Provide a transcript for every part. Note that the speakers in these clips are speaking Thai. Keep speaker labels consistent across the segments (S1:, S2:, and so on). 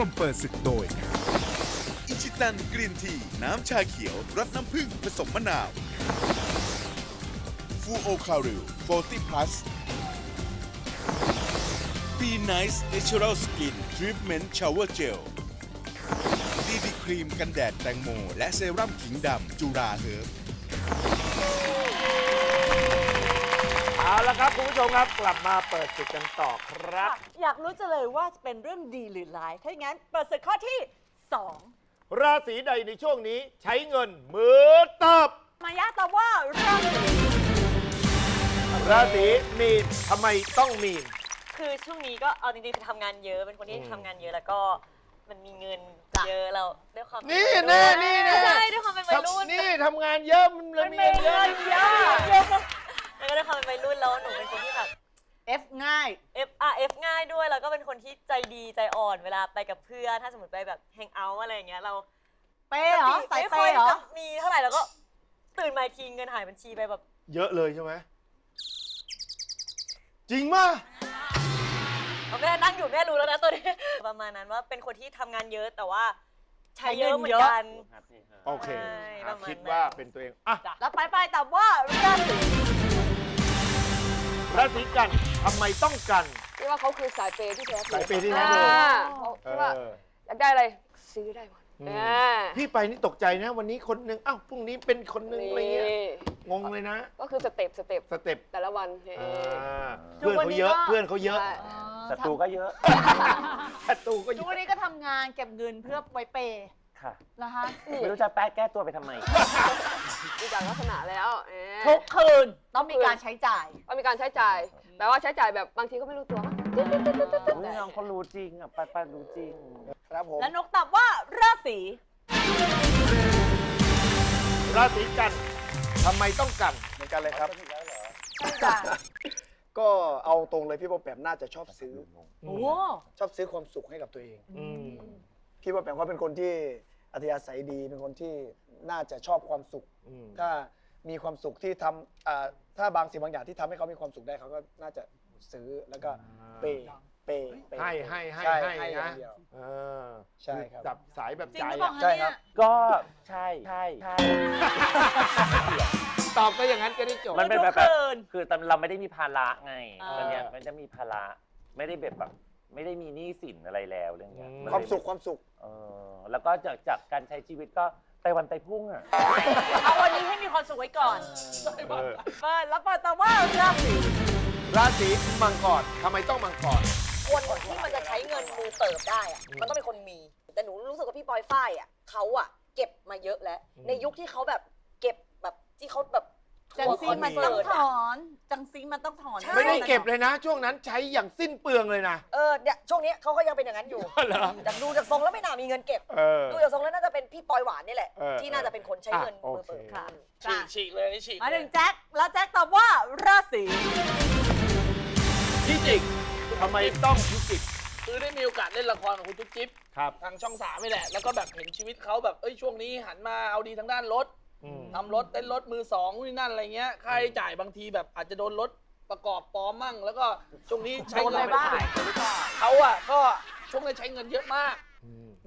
S1: ร่วมเปิดศึกโดย
S2: อิชิตันกรีนที น้ำชาเขียวรสน้ำผึ้งผสมมะนาวฟูโอคาริล40 plus Be Nice Natural Skin Treatment Shower Gel ดีดีครีมกันแดดแตงโม และเซรั่มขิงดำจุราเฮิร์บ
S3: ละครับคุณผู้ชมครับกลับมาเปิดศึกกันต่อครับ
S4: อยากรู้จะเลยว่าจะเป็นเรื่องดีหรือร้าย ถ้าอย่างนั้นเปิดศึกข้อที่ 2
S3: ราศีใดในช่วงนี้ใช้เงินมือตบ
S4: มายาตอบว่าราศี
S3: ราศีมีนทำไมต้องมีน
S5: คือช่วงนี้ก็เอาจริงๆคือทำงานเยอะเป็นคนที่ทำงานเยอะแล้วก็มันมีเงินเยอะเราด้วยความ
S3: นี่
S5: เป็
S3: แน่
S5: วัยรุ่
S3: นี่แน่
S5: ใช่ด้วยความเป็นวัยรุ่น
S3: นี่ทำงานเยอะมันเลยมีเงินเยอะ
S4: เยอะ
S5: แล้วก็ด้วยความเป็นวัยรุ่นแล้วหนูเป็นคนที่แบบ
S4: เอฟง่าย
S5: F R F ง่ายด้วยแล้วก็เป็นคนที่ใจดีใจอ่อนเวลาไปกับเพื่อนถ้าสมมติไปแบบแฮงเอาท์อะไรอย่างเงี้ยเรา
S4: เป้เหรอสาย
S5: ไม่
S4: เป้
S5: ค่อย
S4: เหรอ
S5: จะมีเท่าไหร่แล้วก็ตื่นมาอีกทีเงินหายบัญชีไปแบบ
S3: เยอะเลยใช่ไหมจริงมะ
S5: แม่นั่งอยู่แม่รู้แล้วนะตัวนี้ ประมาณนั้นว่าเป็นคนที่ทำงานเยอะแต่ว่าใช้เยอะเหมือนกัน
S3: โอเค
S5: ใช่ประมาณนั้น
S3: คิดว่าเป็นตัวเองอะ
S4: แล้วไปไปๆตอบว่าราศี
S3: ราศีกันทำไมต้องกัน
S6: พี่ว่าเขาคือสายเปย์ที่แท้จริง
S3: สายเปย์ที่แท้
S6: อ่า
S3: จริง
S6: เขา
S3: เอ
S6: คิดว่า
S3: อ
S6: อยากได้อะไรซื้อได้หมด
S3: อืม
S6: อ่า
S3: พี่ไปนี่ตกใจนะ วันนี้คนหนึ่งอ้าวพรุ่งนี้เป็นคนหนึ่งอะไรเงี้ย
S6: นี่
S3: งงเลยนะ
S6: ก็คือสเต็ปสเต็ป
S3: สเต็ป
S6: แต่ละวัน
S3: อ่าเพื่อนเขาเยอะเพื่อนเขาเยอะ
S6: ใช่
S7: ศัตรูก็เยอะ
S3: ศัตรูก็เย
S4: ทุก
S3: อะ
S4: วันนี้ก็ทำงานเก็บเงินเพื่อไว้เปย์
S7: ค่ะ
S4: นะคะ
S7: ไม่รู้จะแป๊ะแก้ตัวไปทำไม
S6: ดูจากลักษณะแล้วเอ๊ะ
S4: ทุกคืนต้องมีการใช้จ่าย
S6: ก็มีการใช้จ่ายแปลว่าใช้จ่ายแบบบางทีก็ไม่รู้ตัว
S7: อุ๊ยน้องเขารู้จริงอะไปไปรู้จริง
S3: ครับผม
S4: แล้วนกตอบว่าราศี
S3: ราศีกันทำไมต้องกัน
S8: เหมือนกันเลยครับ
S4: ใช่จ้ะ
S8: ก็เอาตรงเลยพี่โปอแปมน่าจะชอบซื้อ
S4: โอ้
S8: ชอบซื้อความสุขให้กับตัวเอง
S3: อืม
S8: พี่โปอแปมเขาเป็นคนที่ อัธยาศัยดีเป็นคนที่น่าจะชอบความสุข
S3: อืม
S8: ถ้ามีความสุขที่ทำอ่าถ้าบางสิ่งบางอย่างที่ทำให้เขามีความสุขได้เขาก็น่าจะซื้อแล้วก็เปย์เปย์เปย์
S3: ให้ให้ให้
S8: ใช่
S3: ให้
S8: ให้อย่า
S3: นะ
S8: งเดียว
S3: เออ
S8: ใช่ครับ
S3: จับสายแบบ
S4: จริง
S3: ใจ
S4: หรือเปล่า
S3: อะ
S4: คะ
S8: ใช่
S4: เนี่
S8: ครั
S4: ย
S8: บ
S7: ก็ใช่ใช่ใช่
S3: ตอบก็อย่างนั้นก็ได้จบ
S7: มันเป็นแบบ
S4: ทุกคืน
S7: คือตอนเราไม่ได้มีภาระไง
S4: อ่า
S7: ตอนเนี้ยไม่ได้มีภาระ ไม่ได้แบบแบบ ไม่ได้มีหนี้สินอะไรแล้วเรื่องเนี้ยน
S8: ความ
S7: เลย
S8: สุขความสุข
S7: เออแล้วก็จากจากการใช้ชีวิตก็ไปวันไปพรุ่งอะ
S4: เอาวันนี้ให้มีความสุขไว้ก่อน
S3: เออ
S4: เปิดแล้วเปิดตอบว่าราศี
S3: ราศีมังกรทำไมต้องมังกร
S9: คนที่มันจะใช้เงินมือเติบได้อะมันต้องเป็นคนมี แต่หนูรู้สึกว่าพี่ปอยฝ้ายอะเขาอะ เก็บมาเยอะแล้ว
S3: อืม
S9: ในยุคที่เขาแบบเก็บแบบที่เขาแบบ
S4: จังซีมันต้องถ
S9: ทัวร์ค
S4: อน จังซีมันต้องถอน
S9: ใช่
S3: ไม่ได้เก็บเลยนะ ช่วงนั้นใช้อย่างสิ้นเปลืองเลยนะ
S9: เออเนี่ยช่วงนี้เขาก็ยังเป็นอย่างนั้นอยู่
S3: เหรอ
S9: จากดูจากทรงแล้วไม่น่ามีเงินเก็บ
S3: เออ
S9: ดูจากทรงแล้วน่าจะเป็นพี่ปอยหวานนี่แหละ
S3: เออ
S9: ที่น่าจะเป็นคนใช้เงิน
S3: อะโอ
S9: มือ
S3: เค
S9: เปิดค่ะ
S4: ค่ะ
S10: ฉีกเลยนี่ฉีก
S4: มาถึงแจ็คแล้วแจ็คตอบว่าราศี
S3: พิจิกทำไมต้องพิจิก
S10: คือได้มีโอกาสเล่นละครของคุณจุ๊บจิ๊บ
S3: ครับ
S10: ทางช่องสามนี่แหละ แล้วก็แบบเห็นชีวิตเขาแบบเอ้ยช่วงนี้หันมาเอาดีทางด้านรถ
S3: อืม
S10: ทำรถเต้นรถมือสองนู่นนี่นั่นอะไรเงี้ยค่าใช้จ่ายบางทีแบบอาจจะโดนรถประกอบปลอมมั่ง แล้วก็ช่วงนี้ใช้
S4: โดน
S10: เงิ
S4: อะไร
S10: น
S4: บ้าง
S10: เขาอะก็ช่วงนี้ใช้เงินเยอะมาก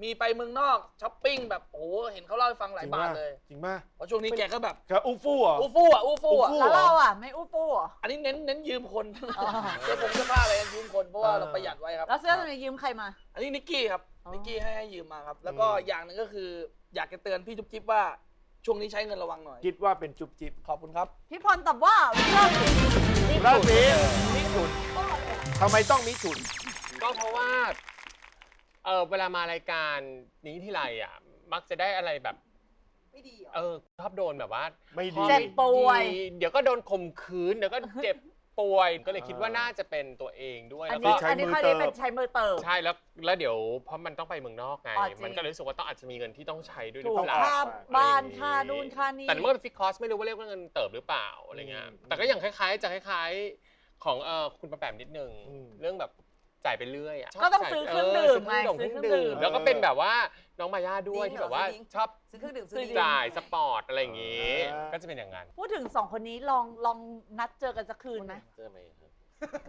S10: มีไปเมืองนอกช้อปปิ้งแบบโอ้โหเห็นเขาเล่าให้ฟังหลายบาทเลย
S3: จริงป่ะ
S10: เพราะช่วงนี้แกก็แบบ
S3: ครับอูฟู่เหรอ
S10: อู้ฟู่อะอู้ฟู่อะ
S3: อู้ฟู่
S4: แล้วเราอะ ไม่อู้ปู้เหรอ
S10: อันนี้เน้นเน้นยืมคน
S4: อ๋อ
S10: เสื้อผมเสื้อผ้าอะไรยืมคนเพราะว่า
S3: เออ
S10: เราประหยัดไว้ครับ
S4: แล้วเสื้อตัวนี้ยืมใครมา
S10: อันนี้นิกกี้ครับ
S4: อ๋อ
S10: นิกกี้ให้ให้ยืมมาครับ แล้วก็
S3: อืม
S10: อย่างหนึ่งก็คือ อยากจะเตือนพี่จุ๊บจิ๊บว่า ช่วงนี้ใช้เงินระวังหน่อย
S3: คิดว่าเป็นจุ๊บจิ๊บ
S10: ขอบคุณครับ
S4: พี่พรตอบว่าราศี
S3: ราศีมิถุนทำไมต้องมิถุน
S11: ก็เพราะว่าเออเวลามารายการนี้ที่ไรอะ มักจะได้อะไรแบบ
S9: ไม่ดีเหรอ
S11: เออชอบโดนแบบว่า
S3: ไม่ดี
S11: ข้อ
S4: เจ็บป่วย
S11: ดีเดี๋ยวก็โดนข่มขืนเดี๋ยวก็เจ็บ ป่วยก็เลยคิดว่าน่าจะเป็นตัวเองด้วย
S4: อัน
S11: แล้ว
S4: นี้
S11: ก็
S3: ใช้
S4: อันนี้
S3: มือ
S4: เขา
S3: เติ
S4: เรีย
S3: บ
S4: กเป็นใช้มือเติม
S11: ใช่แล้วแล้วเดี๋ยวเพราะมันต้องไปเมืองนอกไง
S4: อ๋อจริง
S11: มันก็เลยรู้สึกว่าต้องอาจจะมีเงินที่ต้องใช้ด้วยห
S4: ถู
S11: รือกเปล่า
S4: ค่าบ้านค่านู่นค่านี่
S11: แต่เมื่อเป็นฟิกคอสไม่รู้ว่าเรียกว่าเงินเติบหรือเปล่าอะไรเงี้ย
S3: อืม
S11: แต่ก็ยังคล้าย ๆ จะคล้าย ๆ ของเอ่อคุณประแปมนิดนึง
S3: อืม
S11: เรื่องแบบ จ่ายไปเรื่อยอะ
S4: ก็ต้องซื้อเครื่องดื่ม
S11: เออซื้อเครื่องดื่ม
S4: ไงซื้อเครื่องดื่ม
S11: แล้วก็เป็นแบบว่าน้องมาย่าด้วย
S9: ดิ้ง
S11: ที่
S9: เหรอ
S11: แบบว่า
S9: ซื้อดิ้ง
S11: ชอบ
S9: ซื้อเครื่องดื่มซื้อ
S4: ซื้อ
S9: ดี
S4: ดิ้ง
S11: จ่ายสปอร์ตอะไรอย่างงี้
S3: อ่า
S11: ก็จะเป็นอย่างนั้น
S4: พูดถึงสองคนนี้ลองลองนัดเจอกันสักคืนไหม
S7: เจอไหมครับ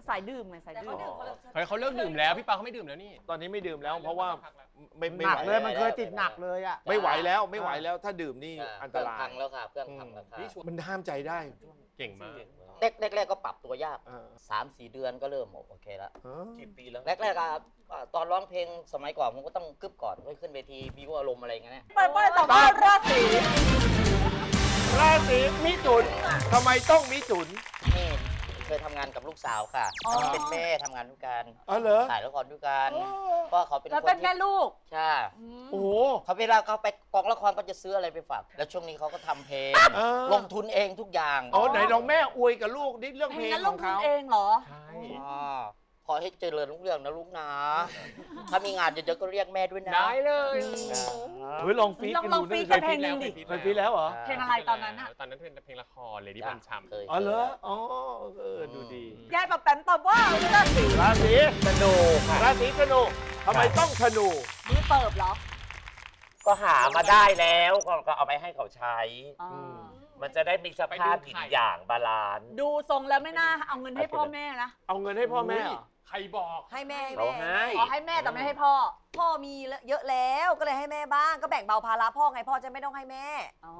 S4: สายดื่มไงสาย
S9: แต่
S4: ดื่
S9: เขา
S4: ม
S9: ดื่มคนละ
S11: เฮ้ยเขาเลิกดื่มแล้วพี่ปาเขาไม่ดื่มแล้วนี่
S3: ตอนนี้ไม่ดื่มแล้วเพราะว่าไม่ไม่
S12: หนัก
S3: ไหว
S12: เลยมันเคยติดหนักเลยอะ
S3: ไม่ไหวแล้วไม่ไหวแล้วถ้าดื่มนี่
S10: อ่า
S3: อันตราย
S10: เคองพังแล้วค่ะเครื่องพังแล้วค่ะ
S3: นี่มันห้ามใจได้
S11: เก่งมาก
S10: แรกแรกๆก็ปรับตัวยาก
S3: เออ
S10: สามสี่เดือนก็เริ่มโอเคแล้ว
S3: เออ
S7: กี่ปีแล้ว
S10: แรกๆอะอ่าตอนร้องเพลงสมัยก่อนผมก็ต้องกึบก่อนค่อยขึ้นเวทีมีอารมณ์อะไรอย่างเงี้ย
S4: ไปไปตอบว่าราศี
S3: ราศีมิถุนทำไมต้องมิถุน
S10: นี่เค ยทำงานกับลูกสาวค่ะเป็นแม่ทำงานด้วยกัน
S3: อ๋อเหรอ
S10: ถ่ายละครด้วยกันก็เขาเป็น
S4: แล้ว
S10: คน
S4: เป็นแม่
S10: ที่
S4: ลูก
S10: ใช่
S3: โอ้โห
S10: เขาเวลาเขาไปกองละครก็จะซื้ออะไรไปฝาก แล้วช่วงนี้เขาก็ทำเพลง
S3: เออ
S10: ลงทุนเองทุกอย่าง
S3: อ๋อไหนลองแม่อวยกับลูกนิดเรื่อง
S4: เพ
S3: เพ
S4: ล
S3: ล
S4: ง
S3: ง
S4: นั้น
S3: ข
S4: ล
S3: องง
S4: ทุน
S3: เขา
S4: เองเหรอ
S11: ใช่
S10: อ๋อขอให้เจริญรุ่งเรืองนะลูกนะ ถ้ามีงานเยอะๆก็เรียกแม่ด้วยนะ
S11: ได้เลย
S3: เฮ้ยลองฟีด
S4: ลอง
S3: กัน
S4: ล
S3: ดู
S4: องฟีด
S3: นะ
S4: กันเพลงหนึ่งดิ
S3: เคยฟีดแล้วเหรอ
S4: เพลงอะไรตอนนั้นอะ
S11: ตอนนั้นเป็นเพลงละครเลยที่บันชัม
S10: เคย
S3: อ๋อเหรออ๋อเออดูดี
S4: ยายปะแปมตอบว่าราศี
S3: ราศีธนูราศีธนูทำไมต้องธนู
S4: มือเปิบเหรอ
S7: ก็หามาได้แล้วก็ก็เอาไปให้เขาใช้
S4: อ๋ออ
S7: มันจะได้มีสภาพหยินหยางบาลานซ์
S4: ดูทรงแล้วไม่น่าเอาเงินให้พ่อแม่นะ
S3: เอาเงินให้พ่อแม่เหรอ
S11: ใค รบอก
S9: ให้แม่ให้
S7: เรา
S9: แม่
S7: ให้
S4: ขอให้แม่แต่ไม่ให้พ่อ
S9: พ่อมีเยอะแล้วก็เลยให้แม่บ้างก็แบ่งเบาภาระพ่อไงพ่อจะไม่ต้องให้แม่
S4: อ๋อ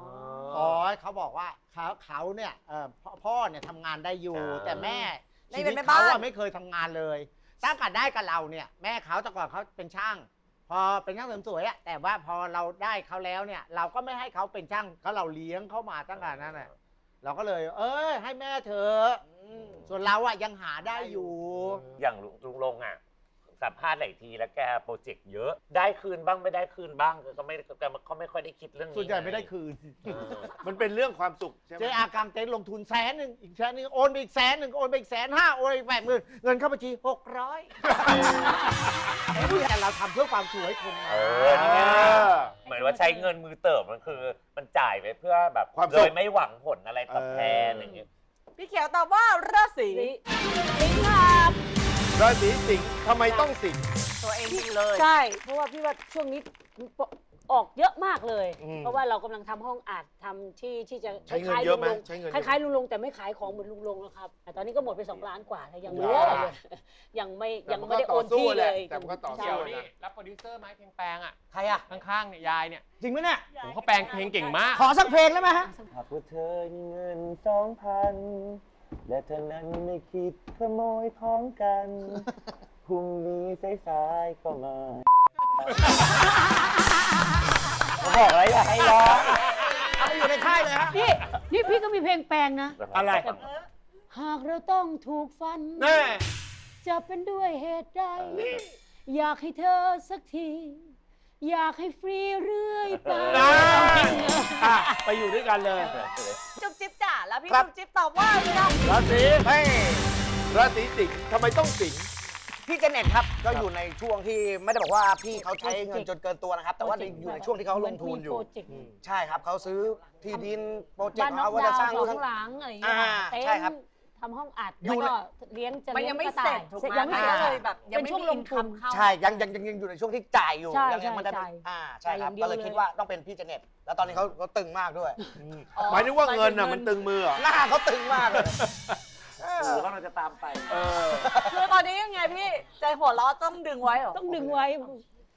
S12: อ๋อเขาบอกว่าเขาเขาเนี่ยเอ่อพ่อพ่อเนี่ยทำงานได้อยู่
S7: ใช่
S12: แต่แม่
S9: ไม่
S12: ชี
S9: เป็
S12: วิต
S9: นแม่
S12: เขา
S9: บ้าน
S12: อะไม่เคยทำงานเลยตั้งแต่ได้กับเราเนี่ย แม่เขาแต่ก่อนเขาเป็นช่าง พอเป็นช่างเสริมสวยอะแต่ว่าพอเราได้เขาแล้วเนี่ย เราก็ไม่ให้เขาเป็นช่างเขาเราเลี้ยงเขามาตั้งแต่นั้นแหละเราก็เลย เอ้ยให้แม่เธอะ ส่วนเราอะยังหาได้อยู่
S7: อย่างลุงลุงลงอะสัมภาษณ์หลายทีแล้วแกโปรเจกต์เยอะ ได้คืนบ้างไม่ได้คืนบ้างก็ไม่ก็เขาไม่ค่อยได้คิดเรื่องนี้
S12: ส่วนใหญ่ไม่ได้คืน
S7: เออ
S3: มันเป็นเรื่องความสุขใช่ไหม
S12: เจอากางเต็นท์ลงทุนแสนหนึ่งอีกแสนหนึ่งโอนไปอีกแสนหนึ่งโอนไปอีกแสนห้าโอนไปอีกแปดหมื่นเงินเข้าบัญชีหกร้อยแต่เราทำเพื่อความสวยคนไง
S7: เออนี่ไง
S3: เออ
S7: เหมือนว่าใช้เงินมือเติบมันคือ มันจ่ายไปเพื่อแบบ
S3: ความสุข
S7: โดยไม่หวังผลอะไรตอบแทนอย่างเงี้ย
S4: พี่เขียวตอบว่าราศี
S6: ลิงครับ
S3: ราศีสิงห์ทำไมต้องสิงห์
S4: ตัวเองจริงเลย
S13: ใช่ เพราะว่าพี่ว่าช่วงนี้ ออกเยอะมากเลย
S3: อืม
S13: เพราะว่าเรากำลังทำห้องอัดทำที่ที่จะ
S3: ใช้เงิน
S13: คล้ายๆ
S3: เยอะไหม
S13: ลุงลง
S3: ใช้เงิน
S13: คล้ายๆลุงลงแต่ไม่ขายของเหมือนลุงลงแล้วครับแต่ตอนนี้ก็หมดไปสองล้านกว่าแล้วยังไม่
S3: โอ้
S13: ได้เลยยังไม่
S3: แต่
S13: ยัง
S3: มัน
S13: ไม่ได้
S3: ก็
S13: โอนที่
S3: ต่อสู้แห
S13: เล
S3: ละ
S13: ย
S3: แต่มันก็ต่อสู้
S13: ใช่
S11: เดี๋ยวนี่รับโปรดิวเซอร์ไหมเพลงแปลงอะ
S12: ใครอะ
S11: ข้างๆเนี่ยยายเนี่ย
S12: จริงไหมเนี่ย
S11: ผมเขาแปลงเพลงเก่งมาก
S12: ขอสักเพลงได้ไหมฮะ
S7: หากว่าเธอมีเงินสองพัน และเธอนั้นไม่คิดขโมยของกัน พรุ่งนี้สายๆก็มาเขา บอกอะไรอย่าให้ร้อง
S12: เอาไปอยู่ในค่ายเลยฮะ
S13: นี่นี่พี่ก็มีเพลงแปลงนะ
S3: อะไร
S13: หากเราต้องถูกฟัน
S3: แน่
S13: จะเป็นด้วยเหตุใด อยากให้เธอสักที อยากให้ฟรีเรื่อยไป
S3: นะอะไปอยู่ด้วยกันเลย
S4: จุ๊บจิ๊บจ๋าแล้วพี่
S3: ครับ
S4: จุ๊บจิ๊บตอบว่าราศี
S3: ราศีไม่ราศีสิงห์ทำไมต้องสิงห์
S8: พี่เจเน็ตครับก็อยู่ในช่วงที่ไม่ได้บอกว่าพี่เขาใช้เงินจนเกินตัวนะครับ แต่ว่าอยู่ในช่วงที่เขาลงทุนอยู่
S13: โปรเจกต์
S8: ใช่ครับเขาซื้อที่ดินโปรเจก
S13: บ้าน
S8: ต์
S13: นอก
S8: เขาว่า
S13: ดา
S8: จะ
S13: ว
S8: สร้าง
S13: ส
S8: รู
S13: อ
S8: ทั้
S13: ง
S8: ง
S13: หลังอะไรอย่าง
S8: อ่า
S13: เงี้ย
S8: ใช่ครับ
S13: ทำห้องอัด
S8: อยู่
S13: แล้ว
S8: ใน
S13: ก็เลี้ยงจะ
S4: มัน
S13: เลี้ย
S4: ยัง
S13: ง
S4: ไม่
S13: กระต่
S4: เสร็าจ
S13: ย
S4: ถูกไหม
S13: ยังไม่
S4: มัน
S13: เสร็จ
S4: ก็เลยแบบยัง
S13: เป็น
S4: ไม่
S13: ช่วง
S4: มี
S13: ล
S4: อิ
S13: ง
S4: น
S13: ทุ
S4: คั
S13: น
S4: มเข้า
S8: ใช่ยังยังยังยังอยู่ในช่วงที่จ่ายอยู่
S13: ใช่
S8: ยัง
S13: ใช่
S8: มันได้
S13: ใช่
S8: อ่าใช่ครับ
S13: จ่ายอย่างเดียว
S8: ก็เลย
S13: เลย
S8: คิดว่าต้องเป็นพี่เจเน็ตแล้วตอนนี้เขาเขาตึงมากด้วย
S3: หมายถึงว่าเงินอะมันตึงมือเหรอ
S8: หน้าเขาตึงมากเลย
S7: หรือว่าเราจะตามไป
S3: เออ
S4: คือตอนนี้ยังไงพี่ใจหัวล้อต้องดึงไว้เหรอ
S13: ต้องดึงไว้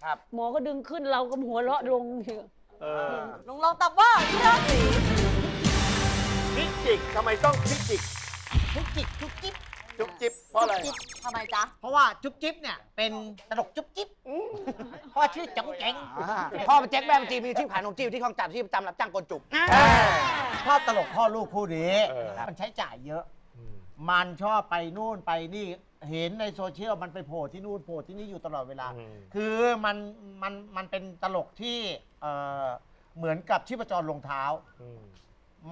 S8: ครับ
S13: หมอก็ดึงขึ้นเราก็หัวเราะลง
S3: เออ
S4: ลุงลองตอบว่าราศี
S3: พิจิกทำไมต้องพิจิก
S12: ทุกจิกทุกจิ๊บ
S3: จุ๊บจิ๊บเพราะอะไร
S4: ทำไมจ๊ะ
S12: เพราะว่าจุ๊บจิ๊บเนี่ย เป็นตลกจุ๊บจิ๊บพ่อชื่อจ๋องแจ๋ง
S8: พ่อเป็นแจ็คแม่เป็นจีมีที่ขายขนมจีบที่คลองจับที่ประจำรับจ้างกนจุก
S12: ชอบตลกพ่อลูกคู่นี้
S3: เออ
S12: มันใช้จ่ายเยอะ มันชอบไปนู่นไปนี่เห็นในโซเชียลมันไปโผล่ที่นู่นโผล่ที่นี่อยู่ตลอดเวลาคือมันมันมันเป็นตลกที่เอ่อเหมือนกับชีพจรลงเท้า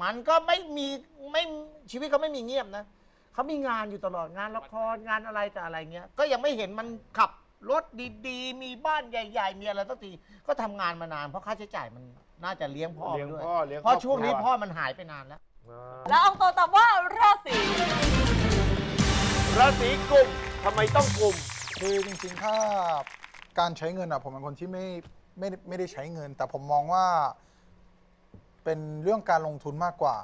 S12: มันก็ไม่มีไม่ชีวิตเขาไม่มีเงียบนะเขามีงานอยู่ตลอดงานละครงานอะไรแต่อะไรเงี้ย ก็ยังไม่เห็นมันขับรถดีๆ มีบ้านใหญ่ๆ มีอะไรสักทีก็ทำงานมานาน เพราะค่าใช้จ่ายมันน่าจะเลี้ยงพ่อ
S3: เลี้ยง
S12: ด้วย
S3: พ่อเลี้ยง
S12: เพราะช่วงนี้
S3: ครอบครัว
S12: พ่อมันหายไปนานแล้ว
S4: แล้วอองโตตอบว่าราศี
S3: ราศีกุมทำไมต้องกุม
S14: คือจริงๆ ถ้าการใช้เงินอะผมเป็นคนที่ไม่ไม่ได้ไม่ได้ใช้เงิน แต่ผมมองว่า เป็นเรื่องการลงทุนมากกว่า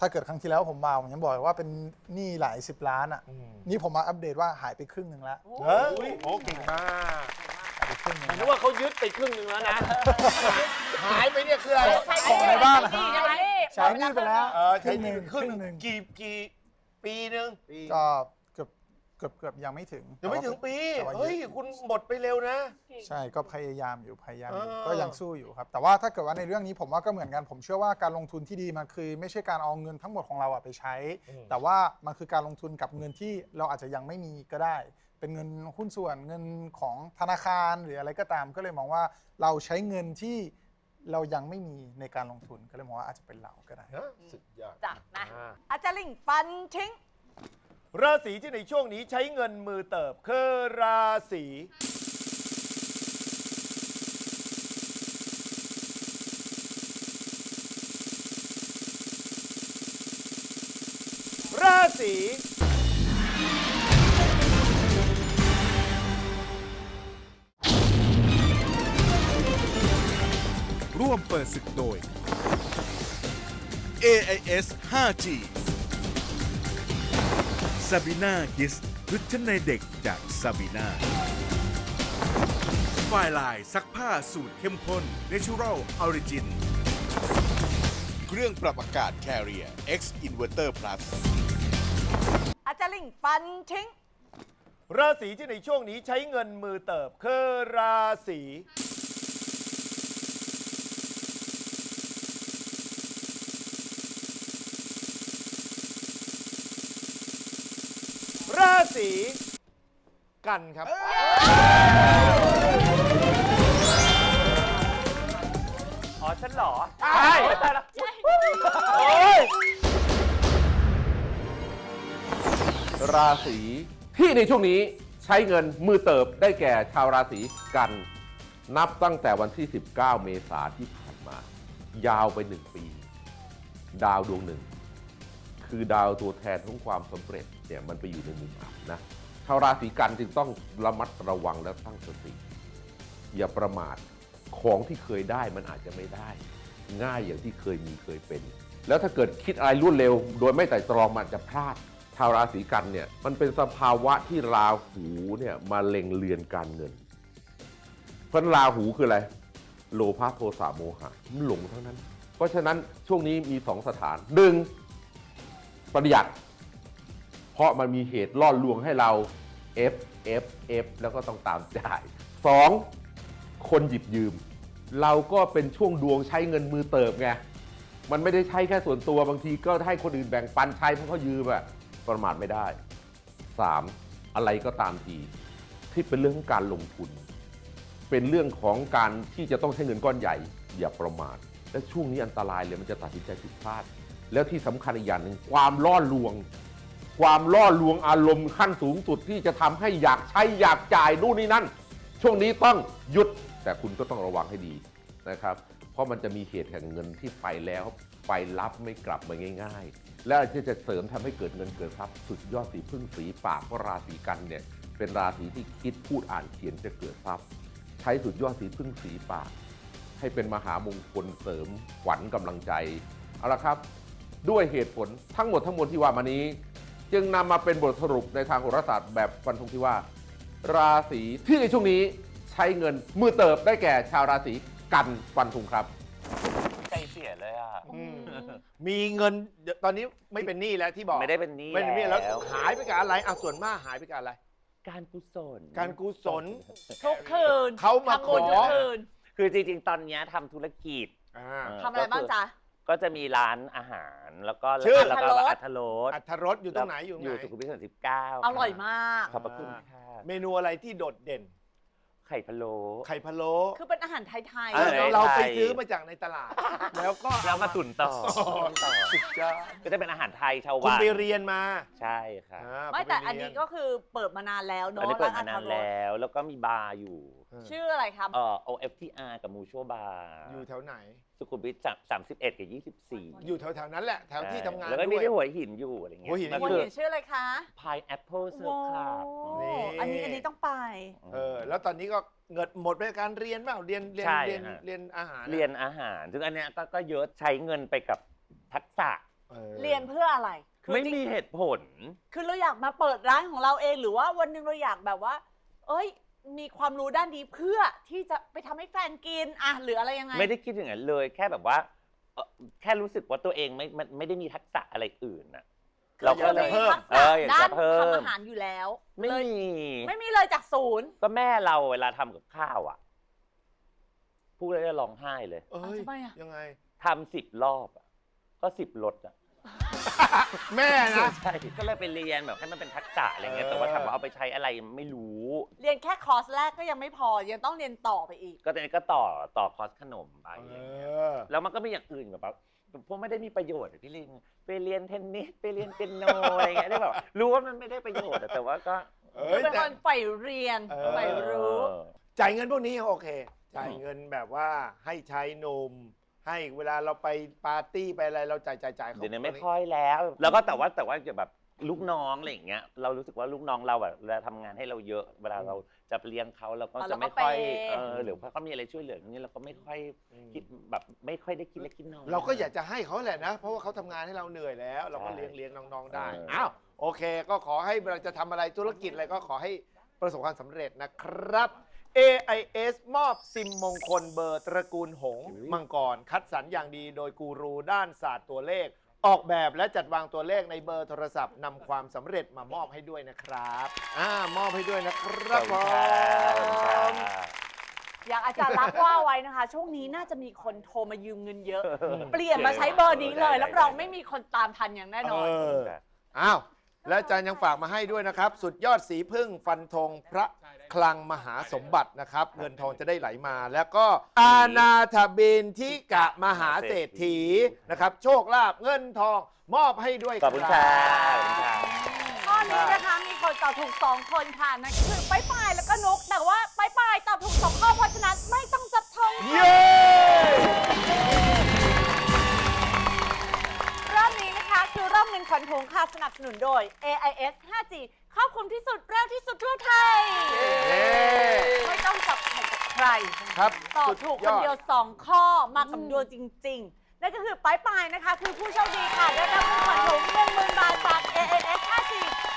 S14: ถ้าเกิดครั้งที่แล้วผมมาผมยังบอกเลยว่าเป็นหนี้หลายสิบล้านอะนี่ผมมาอัปเดตว่าหายไปครึ่งหนึ่งแล้ว
S3: เฮ้ย
S15: โอ้เก่งมาก
S14: หายไปครึ่งหนึ่ง
S3: นึกว่าเขายึดไปครึ่งหนึ่งแล้วนะ หายไปเนี่ยคืออะไร
S14: ของในบ้านอะ
S4: ใช่ไหม
S14: ใช้หนี้ไปแล้ว
S3: เออใช้
S14: ครึ่งหนึ่ง
S3: ครึ่ง
S14: ครึ่งหนึ่ง
S3: กี่กี่ปีหนึ่ง
S14: ก็เกือบเกือบเกือบยังไม่ถึง
S3: ยังไม่ถึงปี
S14: แต่ว่า
S3: เฮ้ยคุณหมดไปเร็วนะ
S14: ใช่ก็พยายามอยู่พยายามอยู่
S3: เออ
S14: ก็ยังสู้อยู่ครับ แต่ว่าถ้าเกิดว่าในเรื่องนี้ผมว่าก็เหมือนกันผมเชื่อว่าการลงทุนที่ดีมันคือ ไม่ใช่การเอาเงินทั้งหมดของเราอะไปใช้ แต่ว่ามันคือการลงทุนกับเงินที่เราอาจจะยังไม่มีก็ได้ เป็นเงินหุ้นส่วนเงินของธนาคารหรืออะไรก็ตามก็เลยมองว่าเราใช้เงินที่ เรายังไม่มีในการลงทุนก็เลยมองว่าอาจจะเป็นเราก็ได้
S3: สุดยอด
S4: จ้ะนะอาจารย์ลิงฟันทิ้ง
S3: ราศีที่ในช่วงนี้ใช้เงินมือเติบคือราศีราศี
S2: ร่วมเปิดศึกโดย AIS 5G ซาบีนากิสชุดชั้นในเด็กจากซาบีนาไฟลายซักผ้าสูตรเข้มข้น Natural Origin เครื่องปรับอากาศ Carrier X Inverter Plus
S4: อาจารย์ลิงฟันทิ้ง
S3: ราศีที่ในช่วงนี้ใช้เงินมือเติบคือราศี ราศีกันครับ
S7: อ๋อ ฉันเหรอ
S3: ใช่โอ้ย
S16: ราศีที่ในช่วงนี้ใช้เงินมือเติบได้แก่ชาวราศีกัน นับตั้งแต่วันที่ 19 เมษาที่ผ่านมา ยาวไปหนึ่งปี ดาวดวงหนึ่ง คือดาวตัวแทนของความสำเร็จ เนี่ยมันไปอยู่ในมุมอับนะชาวราศีกันจึงต้องระมัดระวังและตั้งสติ อย่าประมาทของที่เคยได้มันอาจจะไม่ได้ ง่ายอย่างที่เคยมีเคยเป็น แล้วถ้าเกิดคิดอะไรรวดเร็ว โดยไม่ไตร่ตรองมันจะพลาดชาวราศีกันเนี่ยมันเป็นสภาวะที่ราหูเนี่ยมาเล็งเลือนการเงิน เพราะราหูคืออะไร โลภะโทสะโมหะมันหลงทั้งนั้น เพราะฉะนั้นช่วงนี้มีสองสถานหนึ่งประหยัด เพราะมันมีเหตุล่อลวงให้เรา F F F แล้วก็ต้องตามจ่ายสองคนหยิบยืม เราก็เป็นช่วงดวงใช้เงินมือเติบไงมันไม่ได้ใช้แค่ส่วนตัวบางทีก็ให้คนอื่นแบ่งปันใช้เพราะเขายืมอะประมาทไม่ได้ 3. อะไรก็ตามทีที่เป็นเรื่องของการลงทุน เป็นเรื่องของการที่จะต้องใช้เงินก้อนใหญ่ อย่าประมาท และช่วงนี้อันตรายเลยมันจะตัดสินใจผิดพลาด แล้วที่สำคัญอีกอย่างหนึ่งความล่อลวง ความล่อลวงอารมณ์ขั้นสูงสุดที่จะทำให้อยากใช้อยากจ่ายนู่นนี่นั่น ช่วงนี้ต้องหยุดแต่คุณก็ต้องระวังให้ดีนะครับ เพราะมันจะมีเหตุแห่งเงินที่ไปแล้วไปรับไม่กลับมาง่าย ๆ และที่จะเสริมทำให้เกิดเงินเกิดทรัพย์สุดยอดสีพึ่งสีปากเพราะราศีกันเนี่ยเป็นราศีที่คิดพูดอ่านเขียนจะเกิดทรัพย์ ใช้สุดยอดสีพึ่งสีปาก ให้เป็นมหามงคลเสริมขวัญกำลังใจเอาละครับ ด้วยเหตุผลทั้งหมดทั้งมวลที่ว่ามานี้ จึงนำมาเป็นบทสรุปในทางโหราศาสตร์แบบฟันธงที่ว่า ราศีที่ในช่วงนี้ใช้เงินมือเติบได้แก่ชาวราศีกันฟันธงครับ
S7: ใจเสียเลยอะ
S3: มีเงินเดี๋ยวตอนนี้ไม่เป็นหนี้แล้วที่บอก
S7: ไม่ได้เป็นหนี้
S3: ไม่เป็นหนี้แล้ว
S7: แล้ว
S3: หายไปกับอะไรอะส่วนมากหายไปกับอะไร
S7: การกุศล
S3: การกุศล
S4: ทุกคืน
S3: เขามา
S4: ทำบุญ
S3: ขอ
S4: ทุกคืน
S7: คือจริงๆ ตอนเนี้ยทำธุรกิจ
S3: อ่า
S7: เทำ
S4: อะไรบ้างจ๊ะ
S7: ก็จะมีร้านอาหาร แล้วก็
S3: ชื่อ
S7: แล้วก็
S4: อั
S7: อั
S4: ธ
S7: ธ
S4: ร
S7: ร
S4: ส
S7: ส
S3: อัธรสอยู่ตรงไหนอยู่ตรง
S7: อยู่
S3: ไหน
S7: สุขุมวิทสิบเก้า
S4: อร่อยมาก
S7: ขอบพระคุณค่ะ
S3: เมนูอะไรที่โดดเด่น
S7: ไข่พะโล้
S3: ไข่พะโล้
S4: คือเป็นอาหารไทย
S7: เออ
S3: เราไป
S7: ไทย
S3: ซื้อมาจากในตลาด แล้วก็
S7: แล้วมาตุ๋นต่อ
S3: ต่อสุดยอด
S7: ก็จะเป็นอาหารไทยชาว
S3: คุณ
S7: วัง
S3: ไปเรียนมา
S7: ใช่ค่ะ
S3: อ่า
S4: ๆไม่แต่
S3: ผป
S4: อัน
S3: เรีย
S4: นี้ก็คือเปิดมานานแล้ว
S7: ตอน
S4: เนาะ
S7: นี้เปิด
S4: ร้
S7: มานาน
S4: อัธรส
S7: แล้ว แล้วก็มีบาร์อยู่
S4: ชื่ออะไรครับ
S7: เอ่อ OFTR กับมูชัวบาร์
S3: อยู่แถวไหน
S7: สุขุมวิทสามสิบเอ็ดกับยี่สิบสี่
S3: อยู่แถวๆนั้นแหละ แถวที่ทำงาน
S7: แล้วก็มี
S3: ด้วย
S7: ที่หัวหินอยู่อะไรเงี้ย
S3: หัวหิน
S7: ก็
S4: หัว
S7: คือ
S4: หินชื่ออะไรคะ
S7: พายแอปเปิลเซอร์คลับ
S3: นี่
S4: อันนี้อันนี้ต้องไป
S3: เออ แล้วตอนนี้ก็เงินหมดไปกับการเรียนเปล่าเรียนเรียน
S7: ใช่
S3: เรียน
S7: ฮะ
S3: เรียนอาหาร
S7: เรียนอาหาร ซึ่งอันเนี้ยก็ก็เยอะใช้เงินไปกับทักษะ
S4: เรียนเพื่ออะไรคือ
S7: ไม่
S4: จริง
S7: มีเหตุผล
S4: คือเราอยากมาเปิดร้านของเราเองหรือว่าวันหนึ่งเราอยากแบบว่า เอ้ย มีความรู้ด้านนี้เพื่อที่จะไปทำให้แฟนกินอะหรืออะไรยังไง
S7: ไม่ได้คิดอย่างนั้นเลยแค่แบบว่าเอ่อแค่รู้สึกว่าตัวเองไม่มันไม่ได้มีทักษะอะไรอื่นนะเราก็เลย
S4: คือมีทักษะ
S7: เอออยาก
S4: ด้า
S7: จะ
S4: น
S7: เพิ่
S4: ทำ
S7: ม
S4: อาหารอยู่แล้ว
S7: ไม่
S4: เลย
S7: มี
S4: ไม่มีเลยจากศูนย์
S7: ก็แม่เราเวลาทำกับข้าวอะพูดแล้วจะร้องไห้เลย
S3: เอ้ย
S4: ทำไมอะ
S3: ยังไง
S7: ทำสิบรอบอะก็สิบรถอะ
S3: แม่นะ
S7: ใช่ก็เลยไปเรียนแบบให้มันเป็นทักษะอะไรเงี้ย แต่ว่าถามว่าเอาไปใช้อะไรไม่รู้
S4: เรียนแค่คอร์สแรกก็ยังไม่พอ ยังต้องเรียนต่อไปอีก
S7: ก็ตอนนี้ก็ต่อต่อคอร์สขนมไป
S3: เอ
S7: อะไรเงี้ย
S3: อ
S7: แล้วมันก็มีอย่างอื่นแบบว่าพวกไม่ได้มีประโยชน์อะพี่ลิงไปเรียนเทนนิสไปเรียนเปียโนอะไรเงี้ยได้แบบรู้ว่ามันไม่ได้ประโยชน์อะแต่ว่าก็
S3: เอ้ย
S4: เป็น
S3: แต่
S4: คนใฝ่เรียน
S3: เออ
S4: ใฝ่รู้
S7: เออ
S3: จ่ายเงินพวกนี้โอเค จ่ายเงินแบบว่าให้ใช้นม ให้เวลาเราไปปาร์ตี้ไปอะไรเราจ่ายจ่ายจ่ายขา
S7: เดี๋ยวนี้ไม่ค่อยแล้ว แล้วก็แต่ว่าแต่ว่าจะแบบลูกน้องอะไรอย่างเงี้ยเรารู้สึกว่าลูกน้องเราแบบเวลาทำงานให้เราเยอะ เวลาเราจะเลี้ยงเขาเราก็
S4: อ๋อ
S7: จะ
S4: เราก็
S7: ไม่ค่อย
S4: เปย์
S7: เออหรือว่าเขามีอะไรช่วยเหลืออย่างนี้เราก็ไม่ค่อยคิดแบบไม่ค่อยได้คิดเล็กคิดน้อย
S3: เราก็อยากจะให้เขาแหละนะ เพราะว่าเขาทำงานให้เราเหนื่อยแล้ว เราก็
S7: ใช่
S3: เลี้ยงเลี้ยงน้องๆได้
S7: เออ
S3: อ้าวโอเค ก็ขอให้เราจะทำอะไรธุรกิจอะไรก็ขอให้ประสบความสำเร็จนะครับ AIS มอบซิมมงคลเบอร์ตระกูลหงส์มังกร คัดสรรอย่างดีโดยกูรูด้านศาสตร์ตัวเลข ออกแบบและจัดวางตัวเลขในเบอร์โทรศัพท์นำความสำเร็จมามอบให้ด้วยนะครับอ่ามอบให้ด้วยนะครับผม
S4: อย่างอาจารย์รักว่าไว้นะคะ ช่วงนี้น่าจะมีคนโทรมายืมเงินเยอะ เปลี่ยนมาใช้เบอร์นี้เลยรับรองไม่มีคนตามทันอย่างแน่นอน
S3: เออ อ้าว และอาจารย์ยังฝากมาให้ด้วยนะครับ สุดยอดสีพึ่งฟันธงพระคลังมหาสมบัตินะครับ เงินทองจะได้ไหลมา แล้วก็อาณาถบินทิกะมหาเศรษฐีนะครับ โชคลาภเงินทองมอบให้ด้วย
S7: ขอบคุณค่ะขอบคุณค่ะ
S4: ข้อนี้นะคะมีคนตอบถูก 2 คนค่ะนั่นก็คือไปปายแล้วก็นุกแต่ว่าไปปายตอบถูก 2 ข้อเพราะฉะนั้นไม่ต้องจับทง
S3: เย้
S4: นขวัญถุงค่ะสนับสนุนโดย AIS 5G ครอบคลุมที่สุดเร็วที่สุดทั่วไทย
S3: เย้
S4: ไม่ต้องจับแข่งกับใคร
S3: ครับ
S4: ตอบ
S3: สุด
S4: ถูก
S3: ย
S4: คน
S3: อด
S4: เดียว 2 ข้อมากับดวงจริง ๆ นั่นก็คือป้ายปายนะคะ คือผู้โชคดีค่ะได้รับเงินขวัญถุง10,000บาทจาก AIS 5G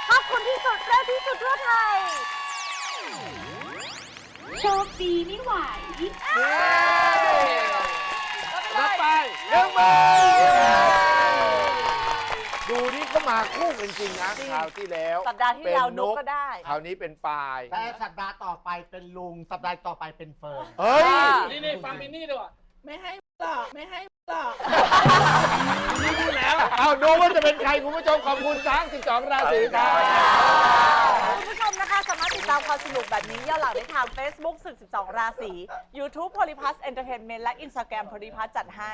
S4: ครอบคลุมที่สุดเร็วที่สุดทั่วไทย
S13: โชคดีไม่ไหว
S3: รับไปหนึ่งหมื่นดูนี่ก็มา คู่กันจริงนะคราวที่แล้ว
S4: สัปดาห์ที่แล้ว
S3: เป็น
S4: นุกก็ได้
S3: คราวนี้เป็นปลาย
S12: แต่สัปดาห์ต่อไปเป็นลุง สัปดาห์ต่อไปเป็นเฟิร์น
S3: เฮ้ย
S10: นี่นี่ฟังมินนี่ดีกว่าไม่ให้ล่ะไม่ให้ล่ะ
S3: นี่พูดแล้วเอาดูว่าจะเป็นใครคุณผู้ชมขอบคุณทั้ง12 ราศีครับ
S4: ติดตามความสนุกแบบนี้ย้อนหลังได้ทาง Facebook ศึก 12 ราศี YouTube Polyplus Entertainment และ Instagram Polyplus จัดให้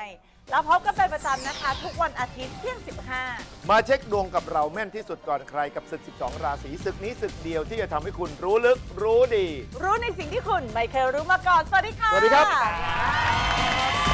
S4: แล้วพบกันเป็นประจำนะคะ ทุกวันอาทิตย์เที่ยง 15
S3: มาเช็คดวงกับเราแม่นที่สุดก่อนใครกับศึก 12 ราศีศึกนี้ศึกเดียวที่จะทำให้คุณรู้ลึกรู้ดี
S4: รู้ในสิ่งที่คุณไม่เคยรู้มาก่อน สวัสดีค่ะ
S3: สวัสดีครับ